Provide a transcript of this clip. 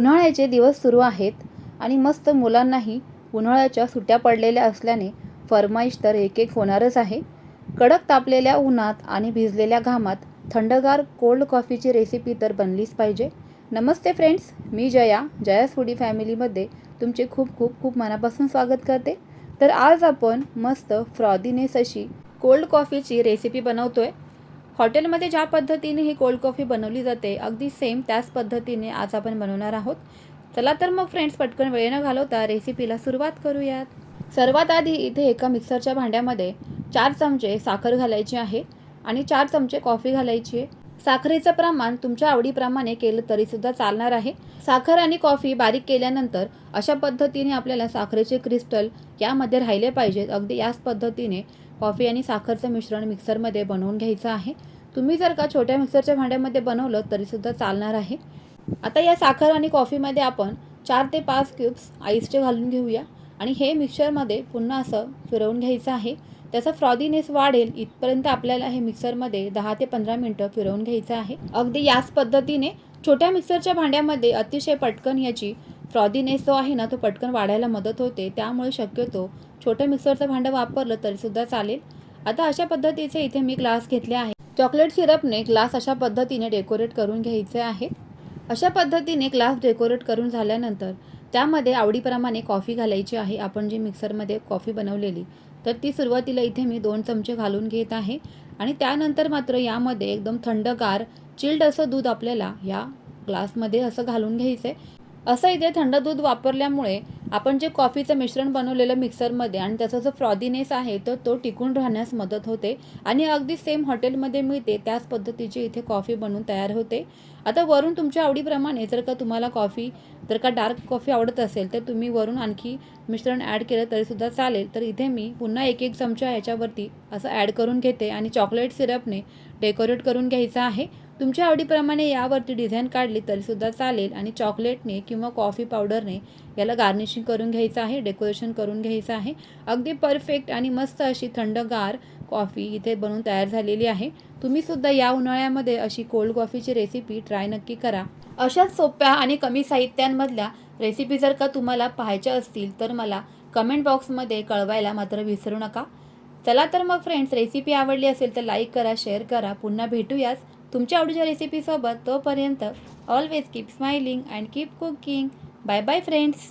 उन्हाळ्याचे दिवस सुरू आहेत आणि मस्त मुलांनाही उन्हाळ्याच्या सुट्ट्या पडलेल्या असल्याने फरमाईश तर एक एक होणारच आहे. कडक तापलेल्या उन्हात आणि भिजलेल्या घामात थंडगार कोल्ड कॉफीची रेसिपी तर बनलीच पाहिजे. नमस्ते फ्रेंड्स मी जया जयास फूडी फॅमिलीमध्ये तुमचे खूप खूप खूप मनापासून स्वागत करते. तर आज आपण मस्त फ्रॉदीनेस अशी कोल्ड कॉफीची रेसिपी बनवतोय. हॉटेलमध्ये ज्या पद्धतीने ही कोल्ड कॉफी बनवली जाते अगदी सेम त्याच पद्धतीने आज आपण बनवणार आहोत. चला तर मग फ्रेंड्स पटकन वेळ न घालवता रेसिपीला सुरुवात करूयात. सर्वात आधी इथे एका मिक्सरच्या भांड्यामध्ये चार चमचे साखर घालायची आहे आणि चार चमचे कॉफी घालायची आहे. साखरेचं प्रमाण तुमच्या आवडीप्रमाणे केलं तरीसुद्धा चालणार आहे. साखर आणि कॉफी बारीक केल्यानंतर अशा पद्धतीने आपल्याला साखरेचे क्रिस्टल यामध्ये राहिले पाहिजेत. अगदी याच पद्धतीने कॉफी आणि साखरचं मिश्रण मिक्सरमध्ये बनवून घ्यायचं आहे. तुम्ही जर का छोट्या मिक्सरच्या भांड्यामध्ये बनवलं तरीसुद्धा चालणार आहे. आता या साखर आणि कॉफीमध्ये आपण चार ते पाच क्यूब्स आईसचे घालून घेऊया. आणि हे मिक्सरमध्ये पुन्हा असं फिरवून घ्यायचं आहे. त्याचा फ्रॉदीनेस वाढेल इथपर्यंत आपल्याला हे मिक्सरमध्ये दहा ते पंधरा मिनटं फिरवून घ्यायचं आहे. अगदी याच पद्धतीने छोट्या मिक्सरच्या भांड्यामध्ये अतिशय पटकन याची फ्रॉदीनेस जो आहे ना तो पटकन वाढायला मदत होते. त्यामुळे शक्यतो छोटं मिक्सरचं भांडं वापरलं तरीसुद्धा चालेल. आता अशा पद्धतीचे इथे मी ग्लास घेतले आहे. चॉकलेट सिरपने ग्लास अशा पद्धतीने डेकोरेट करून घ्यायचे आहे. अशा पद्धतीने ग्लास डेकोरेट करून झाल्यानंतर त्यामध्ये आवडीप्रमाणे कॉफी घालायची आहे. आपण जी मिक्सरमध्ये कॉफी बनवलेली तर ती सुरुवातीला इथे मी दोन चमचे घालून घेत आहे. आणि त्यानंतर मात्र यामध्ये एकदम थंडगार चिल्ड असं दूध आपल्याला या ग्लासमध्ये असं घालून घ्यायचं आहे असं इथे थंड दूध वापरल्यामुळे आपण जे कॉफीचं मिश्रण बनवलेलं मिक्सरमध्ये आणि त्याचा जो फ्रॉदीनेस आहे तर तो टिकून राहण्यास मदत होते. आणि अगदी सेम हॉटेलमध्ये मिळते त्याच पद्धतीची इथे कॉफी बनवून तयार होते. आता वरून तुमच्या आवडीप्रमाणे जर का तुम्हाला कॉफी जर का डार्क कॉफी आवडत असेल तर तुम्ही वरून आणखी मिश्रण ॲड केलं तरीसुद्धा चालेल. तर इथे मी पुन्हा एक एक चमचा याच्यावरती असं ॲड करून घेते आणि चॉकलेट सिरपने डेकोरेट करून घ्यायचं आहे. तुमच्या आवडीप्रमाणे यावरती डिझाईन काढली तरीसुद्धा चालेल आणि चॉकलेटने किंवा कॉफी पावडरने याला गार्निशिंग करून घ्यायचं आहे डेकोरेशन करून घ्यायचं आहे. अगदी परफेक्ट आणि मस्त अशी थंडगार कॉफी इथे बनवून तयार झालेली आहे. तुम्हीसुद्धा या उन्हाळ्यामध्ये अशी कोल्ड कॉफीची रेसिपी ट्राय नक्की करा. अशाच सोप्या आणि कमी साहित्यांमधल्या रेसिपी जर का तुम्हाला पाहायच्या असतील तर मला कमेंट बॉक्समध्ये कळवायला मात्र विसरू नका. चला तर मग फ्रेंड्स रेसिपी आवडली असेल तर लाईक करा शेअर करा. पुन्हा भेटूयाच तुमच्या आवडीच्या रेसिपीसोबत तोपर्यंत always keep smiling and keep cooking bye bye friends